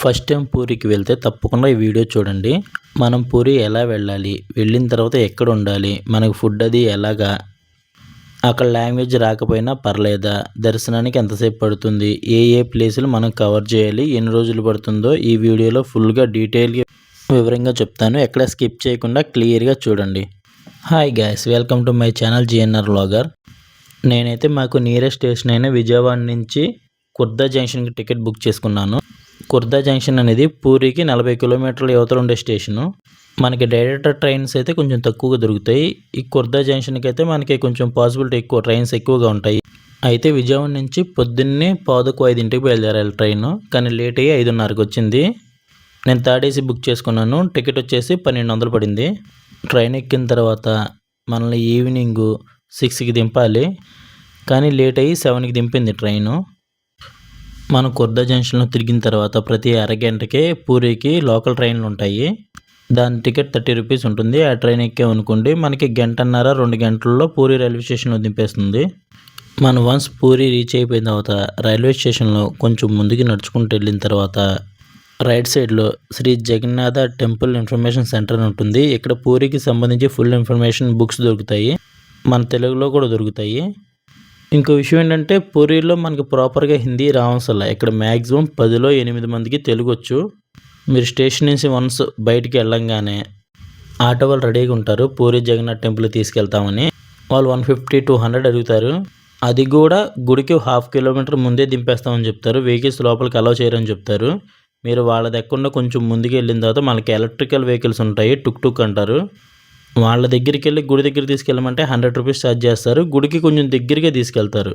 First time పూరికి వెళ్తే తప్పకుండా ఈ వీడియో చూడండి. మనం పూరి ఎలా వెళ్ళాలి? వెళ్ళిన తర్వాత ఎక్కడ ఉండాలి? మనకు ఫుడ్ అది ఎలాగా? అక్కడ లాంగ్వేజ్ రాకపోయినా పర్లేదా? దర్శనానికి ఎంతసేపు పడుతుంది? ఏ ఏ ప్లేసులు మనం కవర్ చేయాలి? ఎన్ని రోజులు పడుతుందో ఈ వీడియోలో ఫుల్గా డీటెయిల్గా వివరంగా చెప్తాను. ఎక్కడ స్కిప్ చేయకుండా క్లియర్గా చూడండి. Hi guys welcome to my channel G N R vlogger. నేనైతే మాకు నియరెస్ట్ స్టేషన్ అయిన విజయవాడ నుంచి కుర్దా జంక్షన్కి టికెట్ బుక్ చేసుకున్నాను. కుర్దా జంక్షన్ అనేది పూరికి నలభై కిలోమీటర్ల యువతలు ఉండే స్టేషను. మనకి డైరెక్ట్ ట్రైన్స్ అయితే కొంచెం తక్కువగా దొరుకుతాయి. ఈ కుర్దా జంక్షన్కి అయితే మనకి కొంచెం పాసిబిలిటీ ఎక్కువ ట్రైన్స్ ఎక్కువగా ఉంటాయి. అయితే విజయవాడ నుంచి పొద్దున్నే పాదకు ఐదింటికి బయలుదేరాలి ట్రైన్. కానీ లేట్ అయ్యి ఐదున్నరకు వచ్చింది. నేను థర్డ్ ఏసీ బుక్ చేసుకున్నాను. టికెట్ వచ్చేసి పన్నెండు వందలు పడింది. ట్రైన్ ఎక్కిన తర్వాత మనల్ని ఈవినింగ్ సిక్స్కి దింపాలి. కానీ లేట్ అయ్యి సెవెన్కి దింపింది ట్రైను. మనం కుర్దా జంక్షన్లో తిరిగిన తర్వాత ప్రతి అరగంటకే పూరికి లోకల్ ట్రైన్లు ఉంటాయి. దాని టికెట్ థర్టీ రూపీస్ ఉంటుంది. ఆ ట్రైన్ ఎక్కామనుకోండి మనకి గంటన్నర రెండు గంటల్లో పూరి రైల్వే స్టేషన్లో దింపేస్తుంది. మనం వన్స్ పూరి రీచ్ అయిపోయిన తర్వాత రైల్వే స్టేషన్లో కొంచెం ముందుకు నడుచుకుంటూ వెళ్ళిన తర్వాత రైట్ సైడ్లో Sri Jagannath temple information centre అని ఉంటుంది. ఇక్కడ పూరికి సంబంధించి ఫుల్ ఇన్ఫర్మేషన్ బుక్స్ దొరుకుతాయి. మన తెలుగులో కూడా దొరుకుతాయి. ఇంకో విషయం ఏంటంటే పూరిలో మనకి ప్రాపర్గా హిందీ రావసల. ఇక్కడ మ్యాక్సిమం పదిలో ఎనిమిది మందికి తెలుగు వచ్చు. మీరు స్టేషన్ నుంచి వన్స్ బయటికి వెళ్ళంగానే ఆటో వాళ్ళు రెడీగా ఉంటారు. పూరి జగన్నాథ్ టెంపుల్ తీసుకెళ్తామని. వాళ్ళు వన్ ఫిఫ్టీ టూ హండ్రెడ్ అడుగుతారు. అది కూడా గుడికి హాఫ్ కిలోమీటర్ ముందే దింపేస్తామని చెప్తారు. వెహికల్స్ లోపలికి అలౌ చేయరని చెప్తారు. మీరు వాళ్ళ దగ్గర కొంచెం ముందుకు వెళ్ళిన తర్వాత మనకి ఎలక్ట్రికల్ వెహికల్స్ ఉంటాయి. టుక్ టుక్ అంటారు. వాళ్ళ దగ్గరికి వెళ్ళి గుడి దగ్గర తీసుకెళ్ళమంటే హండ్రెడ్ రూపీస్ ఛార్జ్ చేస్తారు. గుడికి కొంచెం దగ్గరగా తీసుకెళ్తారు.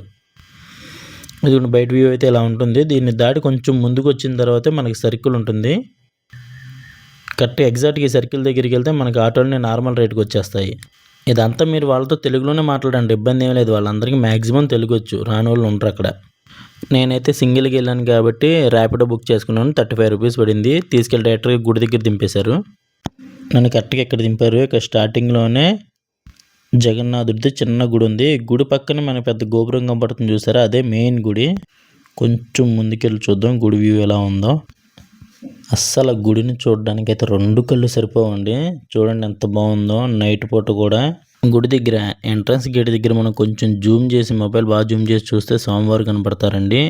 ఇది బయట వ్యూ అయితే ఇలా ఉంటుంది. దీన్ని దాటి కొంచెం ముందుకు వచ్చిన తర్వాత మనకి సర్కిల్ ఉంటుంది. కరెక్ట్ ఎగ్జాక్ట్గా ఈ సర్కిల్ దగ్గరికి వెళ్తే మనకి ఆటోలని నార్మల్ రేట్కి వచ్చేస్తాయి. ఇదంతా మీరు వాళ్ళతో తెలుగులోనే మాట్లాడండి. ఇబ్బంది ఏం లేదు. వాళ్ళందరికీ మ్యాక్సిమం తెలుగు వచ్చు. రాని వాళ్ళు ఉంటారు అక్కడ. నేనైతే సింగిల్కి వెళ్ళాను కాబట్టి ర్యాపిడో బుక్ చేసుకున్నాను. థర్టీ ఫైవ్ రూపీస్ పడింది. తీసుకెళ్ళి డైరెక్ట్గా గుడి దగ్గర దింపేశారు. నన్ను కరెక్ట్గా ఎక్కడ దింపారు? ఇక్కడ స్టార్టింగ్లోనే జగన్నాథుడిది చిన్న గుడి ఉంది. గుడి పక్కనే మనకి పెద్ద గోపురం కనబడుతుంది చూసారా? అదే మెయిన్ గుడి. కొంచెం ముందుకెళ్ళి చూద్దాం గుడి వ్యూ ఎలా ఉందో. అస్సలు గుడిని చూడడానికి అయితే రెండు కళ్ళు సరిపోవండి. చూడండి ఎంత బాగుందో. నైట్ పూట కూడా. గుడి దగ్గర ఎంట్రన్స్ గేట్ దగ్గర మనం కొంచెం జూమ్ చేసి మొబైల్ బాగా జూమ్ చేసి చూస్తే స్వామివారు కనపడతారండి.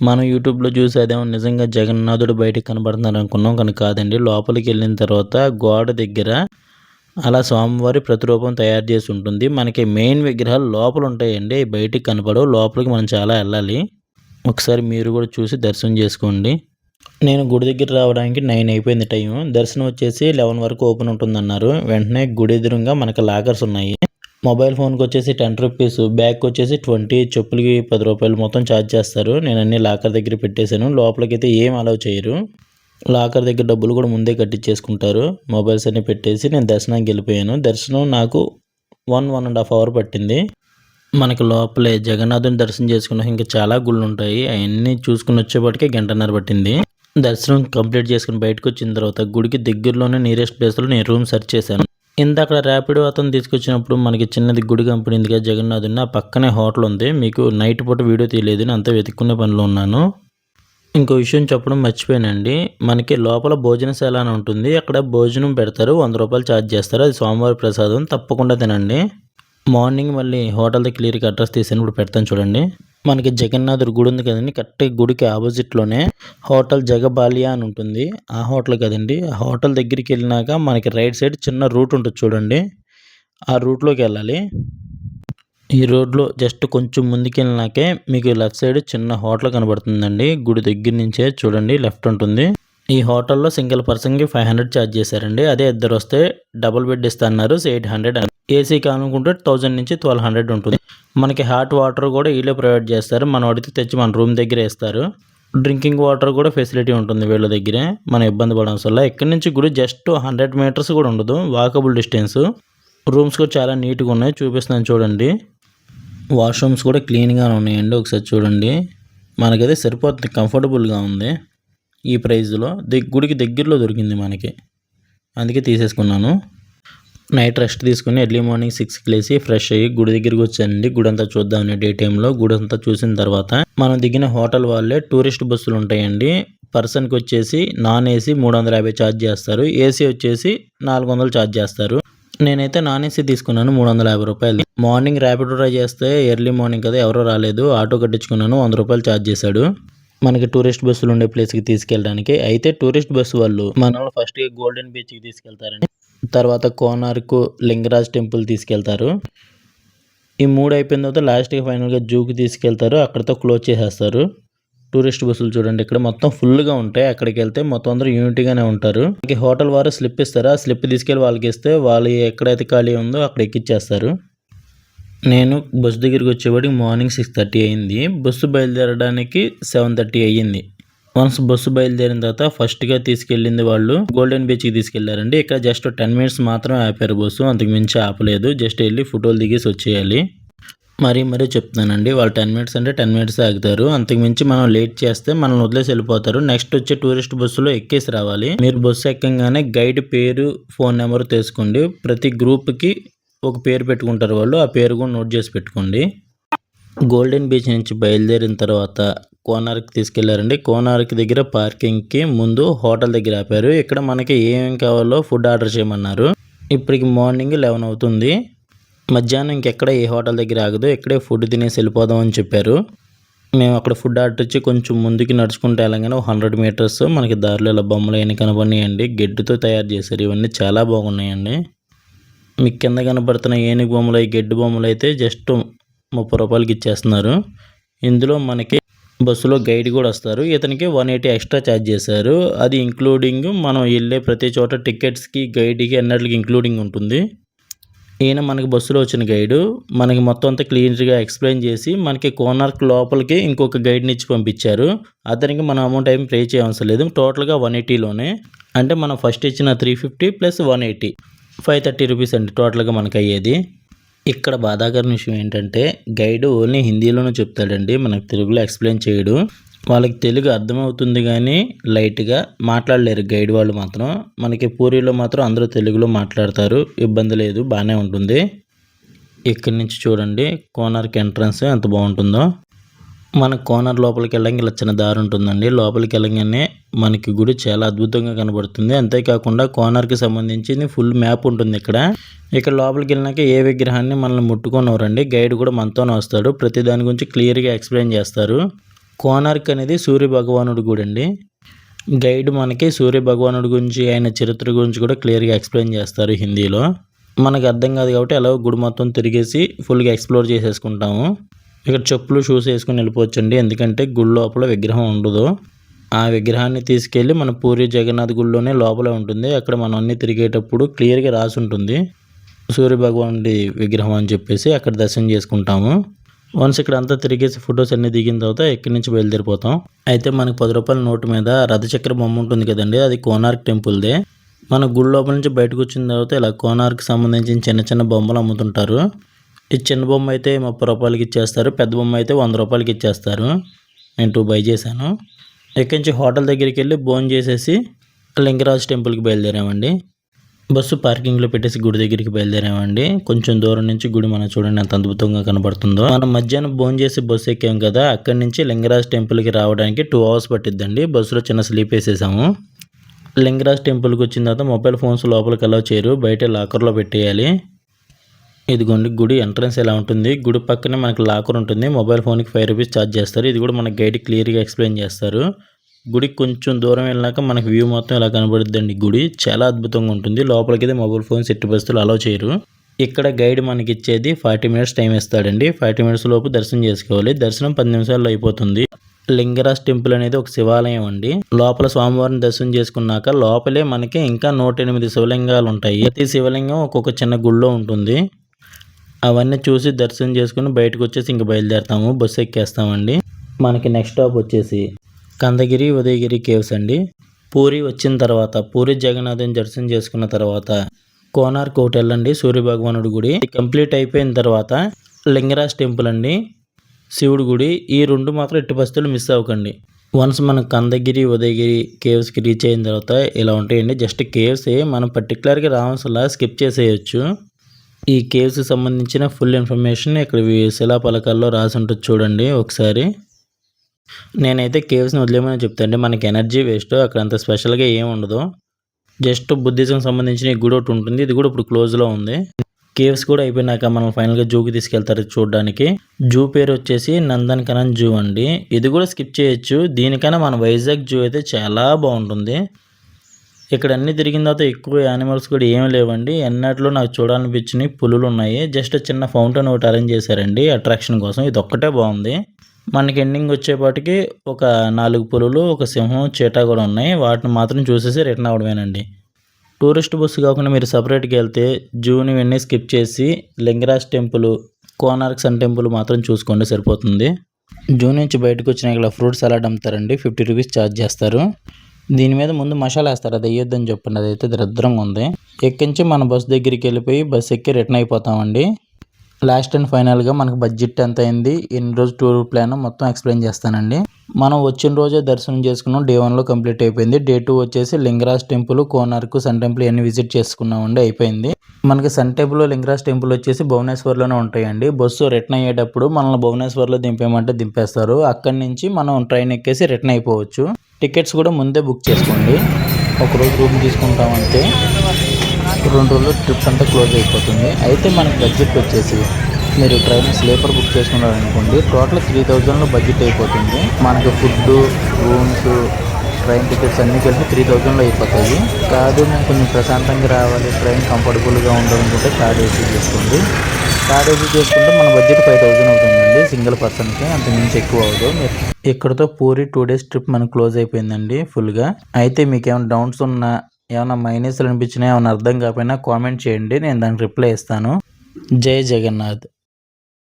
మనం యూట్యూబ్లో చూసి అదేమో నిజంగా జగన్నాథుడు బయటకు కనబడుతున్నారు అనుకున్నాం కానీ కాదండి. లోపలికి వెళ్ళిన తర్వాత గోడ దగ్గర అలా స్వామివారి ప్రతిరూపం తయారు చేసి ఉంటుంది. మనకి మెయిన్ విగ్రహాలు లోపల ఉంటాయండి. బయటికి కనపడవు. లోపలికి మనం చాలా వెళ్ళాలి. ఒకసారి మీరు కూడా చూసి దర్శనం చేసుకోండి. నేను గుడి దగ్గర రావడానికి నైన్ అయిపోయింది టైం దర్శనం వచ్చేసి లెవెన్ వరకు ఓపెన్ ఉంటుందన్నారు. వెంటనే గుడి ఎదురుగా మనకి లాకర్స్ ఉన్నాయి. మొబైల్ ఫోన్కి వచ్చేసి టెన్ రూపీస్ బ్యాగ్కి వచ్చేసి ట్వంటీ చెప్పులకి పది రూపాయలు మొత్తం ఛార్జ్ చేస్తారు. నేను అన్ని లాకర్ దగ్గర పెట్టేశాను. లోపలికైతే ఏం అలౌ చేయరు. లాకర్ దగ్గర డబ్బులు కూడా ముందే కట్టించేసుకుంటారు. మొబైల్స్ అన్ని పెట్టేసి నేను దర్శనానికి వెళ్ళిపోయాను. దర్శనం నాకు one one and half hour పట్టింది. మనకి లోపలే జగన్నాథుని దర్శనం చేసుకున్నాక ఇంకా చాలా గుళ్ళు ఉంటాయి. అవన్నీ చూసుకుని వచ్చేపటికే గంటన్నర పట్టింది. దర్శనం కంప్లీట్ చేసుకుని బయటకు వచ్చిన తర్వాత గుడికి దగ్గరలోనే నియరెస్ట్ ప్లేస్లో నేను రూమ్ సెర్చ్ చేశాను. ఇందాక ర్యాపిడో అతను తీసుకొచ్చినప్పుడు మనకి చిన్నది గుడి కంపెనీ కదా జగన్నాథుని ఆ పక్కనే హోటల్ ఉంది. మీకు నైట్ పూట వీడియో తీయలేదు నేను అంతా వెతుక్కునే పనిలో ఉన్నాను. ఇంకో విషయం చెప్పడం మర్చిపోయానండి. మనకి లోపల భోజనశాల అని ఉంటుంది. అక్కడ భోజనం పెడతారు. వంద రూపాయలు ఛార్జ్ చేస్తారు. అది సోమవారం ప్రసాదం. తప్పకుండా తినండి. మార్నింగ్ మళ్ళీ హోటల్ క్లియర్గా అడ్రస్ తీసాను ఇప్పుడు పెడతాను చూడండి. మనకి జగన్నాథుడి గుడి ఉంది కదండి కరెక్ట్ గుడికి ఆపోజిట్లోనే హోటల్ జగబాలియా అని ఉంటుంది. ఆ హోటల్ కదండి. ఆ హోటల్ దగ్గరికి వెళ్ళినాక మనకి రైట్ సైడ్ చిన్న రూట్ ఉంటుంది చూడండి. ఆ రూట్లోకి వెళ్ళాలి. ఈ రోడ్లో జస్ట్ కొంచెం ముందుకు వెళ్ళినాకే మీకు లెఫ్ట్ సైడ్ చిన్న హోటల్ కనబడుతుందండి. గుడి దగ్గర నుంచే చూడండి లెఫ్ట్ ఉంటుంది. ఈ హోటల్లో సింగిల్ పర్సన్కి ఫైవ్ హండ్రెడ్ ఛార్జ్ చేశారండి. అదే ఇద్దరు వస్తే డబుల్ బెడ్ ఇస్తా అన్నారు ఎయిట్ హండ్రెడ్ ఏసీ కానుకుంటే థౌజండ్ నుంచి ట్వెల్వ్ హండ్రెడ్ ఉంటుంది. మనకి హాట్ వాటర్ కూడా వీళ్ళే ప్రొవైడ్ చేస్తారు. మనం అడిగితే తెచ్చి మన రూమ్ దగ్గరే ఇస్తారు డ్రింకింగ్ వాటర్ కూడా ఫెసిలిటీ ఉంటుంది వీళ్ళ దగ్గరే. మనం ఇబ్బంది పడడం వల్ల. ఇక్కడి నుంచి గుడి జస్ట్ హండ్రెడ్ మీటర్స్ కూడా ఉండదు. Walkable distance. రూమ్స్ కూడా చాలా నీట్గా ఉన్నాయి. చూపిస్తున్నాను చూడండి. వాష్రూమ్స్ కూడా క్లీన్గానే ఉన్నాయండి. ఒకసారి చూడండి. మనకైతే సరిపోతుంది. కంఫర్టబుల్గా ఉంది. ఈ ప్రైజ్లో గుడికి దగ్గరలో దొరికింది మనకి. అందుకే తీసేసుకున్నాను. నైట్ రెస్ట్ తీసుకుని ఎర్లీ మార్నింగ్ సిక్స్కి లేచి ఫ్రెష్ అయ్యి గుడి దగ్గరికి వచ్చానండి గుడి అంతా చూద్దామని డే టైంలో గుడి అంతా చూసిన తర్వాత మనం దిగిన హోటల్ వాళ్ళే టూరిస్ట్ బస్సులు ఉంటాయండి. పర్సన్కి వచ్చేసి నాన్ ఏసీ మూడు వందల యాభై ఛార్జ్ చేస్తారు. ఏసీ వచ్చేసి నాలుగు వందలు ఛార్జ్ చేస్తారు. నేనైతే నాన్ ఏసీ తీసుకున్నాను మూడు వందల యాభై రూపాయలు. మార్నింగ్ ర్యాపిడ్ డ్రైవ్ చేస్తే ఎర్లీ మార్నింగ్ కదా ఎవరో రాలేదు. ఆటో కట్టించుకున్నాను వంద రూపాయలు ఛార్జ్ చేశాడు. మనకి టూరిస్ట్ బస్సులు ఉండే ప్లేస్కి తీసుకెళ్ళడానికి. అయితే టూరిస్ట్ బస్సు వాళ్ళు మన ఫస్ట్ గోల్డెన్ బీచ్కి తీసుకెళ్తారండి. తర్వాత కోనార్కు లింగరాజ్ టెంపుల్ తీసుకెళ్తారు. ఈ మూడు అయిపోయిన తర్వాత లాస్ట్కి ఫైనల్గా జూకి తీసుకెళ్తారు. అక్కడితో క్లోజ్ చేసేస్తారు. టూరిస్ట్ బస్సులు చూడండి ఇక్కడ మొత్తం ఫుల్గా ఉంటాయి. అక్కడికి వెళ్తే మొత్తం అందరూ యూనిటీగానే ఉంటారు. మనకి హోటల్ వారు స్లిప్ ఇస్తారు. ఆ స్లిప్ తీసుకెళ్ళి వాళ్ళకి ఇస్తే వాళ్ళు ఎక్కడైతే ఖాళీ ఉందో అక్కడ ఎక్కిచ్చేస్తారు. నేను బస్సు దగ్గరికి వచ్చేవాడికి మార్నింగ్ సిక్స్ థర్టీ అయింది. బస్సు బయలుదేరడానికి సెవెన్ థర్టీ అయ్యింది. వన్స్ బస్సు బయలుదేరిన తర్వాత ఫస్ట్గా తీసుకెళ్ళింది వాళ్ళు గోల్డెన్ బీచ్కి తీసుకెళ్ళారండి. ఇక్కడ జస్ట్ టెన్ మినిట్స్ మాత్రమే ఆపారు బస్సు. అంతకు మించి ఆపలేదు. జస్ట్ వెళ్ళి ఫోటోలు దిగేసి వచ్చేయాలి. మరీ మరీ చెప్తున్నానండి. వాళ్ళు టెన్ మినిట్స్ అంటే టెన్ మినిట్స్ ఆగుతారు. అంతకు మించి మనం లేట్ చేస్తే మనల్ని వదిలేసి వెళ్ళిపోతారు. నెక్స్ట్ వచ్చే టూరిస్ట్ బస్సులో ఎక్కేసి రావాలి. మీరు బస్సు ఎక్కగానే గైడ్ పేరు ఫోన్ నెంబర్ తీసుకోండి ప్రతి గ్రూప్కి ఒక పేరు పెట్టుకుంటారు వాళ్ళు. ఆ పేరు కూడా నోట్ చేసి పెట్టుకోండి. గోల్డెన్ బీచ్ నుంచి బయలుదేరిన తర్వాత కోనార్క్ తీసుకెళ్ళారండి. కోనార్క్ దగ్గర పార్కింగ్కి ముందు హోటల్ దగ్గర ఆపారు. ఇక్కడ మనకి ఏమేమి కావాలో ఫుడ్ ఆర్డర్ చేయమన్నారు. ఇప్పటికి మార్నింగ్ లెవెన్ అవుతుంది. మధ్యాహ్నం ఇంకెక్కడ ఏ హోటల్ దగ్గర ఆగదు. ఇక్కడే ఫుడ్ తినేసి వెళ్ళిపోదాం అని చెప్పారు. మేము అక్కడ ఫుడ్ ఆర్డర్ ఇచ్చి కొంచెం ముందుకి నడుచుకుంటే వెళ్ళగానే ఒక హండ్రెడ్ మీటర్స్ మనకి దారిలో ఇలా బొమ్మలు అయినా కనబడినాయండి. గడ్డితో తయారు చేశారు. ఇవన్నీ చాలా బాగున్నాయండి. మీకు కింద కనబడుతున్న ఏనుగు బొమ్మలు గెడ్డు గడ్డి బొమ్మలు అయితే జస్ట్ ముప్పై రూపాయలకి ఇచ్చేస్తున్నారు. ఇందులో మనకి బస్సులో గైడ్ కూడా వస్తారు. ఇతనికి వన్ ఎయిటీ ఎక్స్ట్రా ఛార్జ్ చేశారు. అది ఇంక్లూడింగ్ మనం వెళ్ళే ప్రతి చోట టికెట్స్కి గైడ్కి అన్నిటికి ఇంక్లూడింగ్ ఉంటుంది. ఈయన మనకి బస్సులో వచ్చిన గైడు. మనకి మొత్తం అంతా క్లియర్గా ఎక్స్ప్లెయిన్ చేసి మనకి కోనార్క్ లోపలికి ఇంకొక గైడ్ని ఇచ్చి పంపించారు. అతనికి మన అమౌంట్ ఏం పే చేయవలసిన లేదు. టోటల్గా వన్ ఎయిటీలోనే అంటే మనం ఫస్ట్ ఇచ్చిన three fifty plus one eighty. Five thirty rupees అండి టోటల్గా మనకి అయ్యేది. ఇక్కడ బాధాకరమైన విషయం ఏంటంటే గైడ్ ఓన్లీ హిందీలోనే చెప్తాడండి. మనకు తెలుగులో ఎక్స్ప్లెయిన్ చేయడు. వాళ్ళకి తెలుగు అర్థమవుతుంది కానీ లైట్గా మాట్లాడలేరు గైడ్ వాళ్ళు మాత్రం. మనకి పూరిలో మాత్రం అందరూ తెలుగులో మాట్లాడతారు. ఇబ్బంది లేదు బాగానే ఉంటుంది. ఇక్కడి నుంచి చూడండి కోనార్క్ ఎంట్రన్స్ ఎంత బాగుంటుందో. మన కోనర్ లోపలికి వెళ్ళంగా ఇలా చిన్న దారి ఉంటుందండి. లోపలికి వెళ్ళగానే మనకి గుడి చాలా అద్భుతంగా కనబడుతుంది. అంతేకాకుండా కోనర్కి సంబంధించి ఫుల్ మ్యాప్ ఉంటుంది ఇక్కడ. ఇక్కడ లోపలికి వెళ్ళినాక ఏ విగ్రహాన్ని మనల్ని ముట్టుకోనివ్వరండి గైడ్ కూడా మనతోనే వస్తాడు. ప్రతి దాని గురించి క్లియర్గా ఎక్స్ప్లెయిన్ చేస్తారు. కోనార్క్ అనేది సూర్య భగవానుడు గుడి అండి. గైడ్ మనకి సూర్య భగవానుడి గురించి ఆయన చరిత్ర గురించి కూడా క్లియర్గా ఎక్స్ప్లెయిన్ చేస్తారు హిందీలో. మనకు అర్థం కాదు కాబట్టి అలా గుడి మొత్తం తిరిగేసి ఫుల్గా ఎక్స్ప్లోర్ చేసేసుకుంటాము. ఇక్కడ చెప్పులు షూస్ వేసుకొని వెళ్ళిపోవచ్చండి. ఎందుకంటే గుడి లోపల విగ్రహం ఉండదు. ఆ విగ్రహాన్ని తీసుకెళ్ళి మన పూరి జగన్నాథ్ గుడిలోనే లోపల ఉంటుంది. అక్కడ మనం అన్ని తిరిగేటప్పుడు క్లియర్గా రాసి ఉంటుంది. సూర్యభగవానుడి విగ్రహం అని చెప్పేసి అక్కడ దర్శనం చేసుకుంటాము. వన్స్ ఇక్కడ అంతా తిరిగేసి ఫొటోస్ అన్ని దిగిన తర్వాత ఎక్కడి నుంచి బయలుదేరిపోతాం? అయితే మనకి పది రూపాయల నోటు మీద రథచక్ర బొమ్మ ఉంటుంది కదండి. అది కోనార్క్ టెంపుల్దే. మన గుడి లోపల నుంచి బయటకు వచ్చిన తర్వాత ఇలా కోనార్క్ సంబంధించిన చిన్న చిన్న బొమ్మలు అమ్ముతుంటారు. ఈ చిన్న బొమ్మ అయితే ముప్పై రూపాయలకి ఇచ్చేస్తారు. పెద్ద బొమ్మ అయితే వంద రూపాయలకి ఇచ్చేస్తారు. నేను టూ బై చేశాను. ఇక్కడి నుంచి హోటల్ దగ్గరికి వెళ్ళి భోజనం చేసేసి లింగరాజ్ టెంపుల్కి బయలుదేరామండి. బస్సు పార్కింగ్లో పెట్టేసి గుడి దగ్గరికి బయలుదేరామండి. కొంచెం దూరం నుంచి గుడి మనం చూడండి ఎంత అద్భుతంగా కనబడుతుందో. మనం మధ్యాహ్నం భోజనం చేసి బస్సు ఎక్కాం కదా అక్కడి నుంచి లింగరాజ్ టెంపుల్కి రావడానికి టూ అవర్స్ పట్టిద్దండి. బస్సులో చిన్న స్లీప్ వేసేసాము. లింగరాజ్ టెంపుల్కి వచ్చిన తర్వాత మొబైల్ ఫోన్స్ లోపలికి అలా చేయరు. బయట లాకర్లో పెట్టేయాలి. ఇదిగోండి గుడి ఎంట్రన్స్ ఎలా ఉంటుంది? గుడి పక్కనే మనకి లాకర్ ఉంటుంది. మొబైల్ ఫోన్కి ఫైవ్ రూపీస్ ఛార్జ్ చేస్తారు. ఇది కూడా మనకి గైడ్ క్లియర్గా ఎక్స్ప్లెయిన్ చేస్తారు. గుడికి కొంచెం దూరం వెళ్ళినాక మనకి వ్యూ మొత్తం ఇలా కనబడుద్దండి గుడి. చాలా అద్భుతంగా ఉంటుంది. లోపలికి అయితే మొబైల్ ఫోన్స్ ఎట్టి పరిస్థితులు అలౌ చేయరు. ఇక్కడ గైడ్ మనకి ఇచ్చేది ఫార్టీ మినిట్స్ టైం ఇస్తాడండి. ఫార్టీ మినిట్స్ లోపు దర్శనం చేసుకోవాలి. దర్శనం పది నిమిషాల్లో అయిపోతుంది. లింగరాజ్ టెంపుల్ అనేది ఒక శివాలయం అండి. లోపల స్వామివారిని దర్శనం చేసుకున్నాక లోపలే మనకి ఇంకా నూట ఎనిమిది శివలింగాలు ఉంటాయి. ప్రతి శివలింగం ఒక్కొక్క చిన్న గుళ్ళో ఉంటుంది. అవన్నీ చూసి దర్శనం చేసుకుని బయటకు వచ్చేసి ఇంక బయలుదేరుతాము. బస్సు ఎక్కేస్తామండి. మనకి నెక్స్ట్ స్టాప్ వచ్చేసి కందగిరి ఉదయగిరి కేవ్స్ అండి. పూరి వచ్చిన తర్వాత పూరి జగన్నాథుని దర్శనం చేసుకున్న తర్వాత కోనార్క్ ఒకటి వెళ్ళండి సూర్యభగవానుడి గుడి. కంప్లీట్ అయిపోయిన తర్వాత లింగరాజ్ టెంపుల్ అండి శివుడి గుడి. ఈ రెండు మాత్రం ఎట్టి పరిస్థితులు మిస్ అవ్వకండి. వన్స్ మనం కందగిరి ఉదయగిరి కేవ్స్కి రీచ్ అయిన తర్వాత ఇలా ఉంటాయండి. జస్ట్ కేవ్సే మనం పర్టికులర్గా రావాల్సిన స్కిప్ చేసేయచ్చు. ఈ కేవ్స్ సంబంధించిన ఫుల్ ఇన్ఫర్మేషన్ ఇక్కడ శిలా పలకాల్లో రాసి ఉంటుంది చూడండి ఒకసారి. నేనైతే కేవ్స్ని వదిలేమని చెప్తాండి మనకి ఎనర్జీ వేస్ట్ అక్కడ అంత స్పెషల్గా ఏం ఉండదు. జస్ట్ బుద్ధిజం సంబంధించిన గుడి ఒకటి ఉంటుంది ఇది కూడా ఇప్పుడు క్లోజ్లో ఉంది. కేవ్స్ కూడా అయిపోయినాక మనం ఫైనల్గా జూకి తీసుకెళ్తారు చూడడానికి. జూ పేరు వచ్చేసి నందన్ కనన్ జూ అండి. ఇది కూడా స్కిప్ చేయొచ్చు దీనికైనా మన వైజాగ్ జూ అయితే చాలా బాగుంటుంది. ఇక్కడ అన్ని తిరిగిన తర్వాత ఎక్కువ యానిమల్స్ కూడా ఏమి లేవండి. ఎన్నట్లో నాకు చూడాలనిపించినవి పులులు ఉన్నాయి. జస్ట్ చిన్న ఫౌంటైన్ ఒకటి అరేంజ్ చేశారండి అట్రాక్షన్ కోసం. ఇది ఒక్కటే బాగుంది. మనకి ఎండింగ్ వచ్చేపాటికి ఒక నాలుగు పులులు ఒక సింహం చీటా కూడా ఉన్నాయి. వాటిని మాత్రం చూసేసి రిటర్న్ అవ్వడమేనండి. టూరిస్ట్ బస్సు కాకుండా మీరు సపరేట్గా వెళ్తే జూని ఇవన్నీ స్కిప్ చేసి Lingaraj temple Konark sun temple మాత్రం చూసుకోండి సరిపోతుంది. జూన్ నుంచి బయటకు వచ్చిన ఇక్కడ ఫ్రూట్ సలాడ్ అమ్ముతారండి. ఫిఫ్టీ రూపీస్ ఛార్జ్ చేస్తారు. దీని మీద ముందు మసాలా వేస్తారు. అది వేయొద్దని చెప్పండి. అదైతే దరిద్రంగా ఉంది. ఎక్కించి మన బస్ దగ్గరికి వెళ్ళిపోయి బస్ ఎక్కి రిటర్న్ అయిపోతామండి. లాస్ట్ అండ్ ఫైనల్గా మనకు బడ్జెట్ ఎంత అయింది? ఎన్ని రోజు టూర్ ప్లాన్ మొత్తం ఎక్స్ప్లెయిన్ చేస్తానండి. మనం వచ్చిన రోజే దర్శనం చేసుకున్నాం. డే వన్లో కంప్లీట్ అయిపోయింది. డే టూ వచ్చేసి Lingaraj temple Konark sun temple ఇవన్నీ విజిట్ చేసుకున్నామండి. అయిపోయింది. మనకి సన్ టెంపుల్ లింగరాజ్ టెంపుల్ వచ్చేసి భువనేశ్వర్లోనే ఉంటాయండి. బస్సు రిటర్న్ అయ్యేటప్పుడు మనల్ని భువనేశ్వర్లో దింపేయమంటే దింపేస్తారు. అక్కడి నుంచి మనం ట్రైన్ ఎక్కేసి రిటర్న్ అయిపోవచ్చు. టికెట్స్ కూడా ముందే బుక్ చేసుకోండి. ఒకరోజు రూమ్ తీసుకుంటామంటే రెండు రోజులు ట్రిప్ అంతా క్లోజ్ అయిపోతుంది. అయితే మనకి బడ్జెట్ వచ్చేసి మీరు ట్రైన్ స్లీపర్ బుక్ చేసుకున్నారనుకోండి టోటల్ త్రీ థౌజండ్లో బడ్జెట్ అయిపోతుంది. మనకి ఫుడ్ రూమ్స్ ట్రైన్ టికెట్స్ అన్నీ కలిపి త్రీ థౌజండ్లో అయిపోతాయి. కాదు మేము కొంచెం ప్రశాంతంగా రావాలి ట్రైన్ కంఫర్టబుల్గా ఉండాలనుకుంటే కార్ ఏసీ చేసుకోండి. కార్డ్ చేసుకుంటే మన బడ్జెట్ ఫైవ్ థౌజండ్ అవుతుందండి. సింగిల్ పర్సన్కి అంత మించి ఎక్కువ అవ్వదు. ఇక్కడతో పూరి టూ డేస్ ట్రిప్ మనకు క్లోజ్ అయిపోయిందండి ఫుల్గా అయితే మీకు ఏమైనా డౌట్స్ ఉన్నా ఏమైనా మైనస్లు అనిపించినా ఏమైనా అర్థం కాకపోయినా కామెంట్ చేయండి. నేను దానికి రిప్లై ఇస్తాను. జై జగన్నాథ్.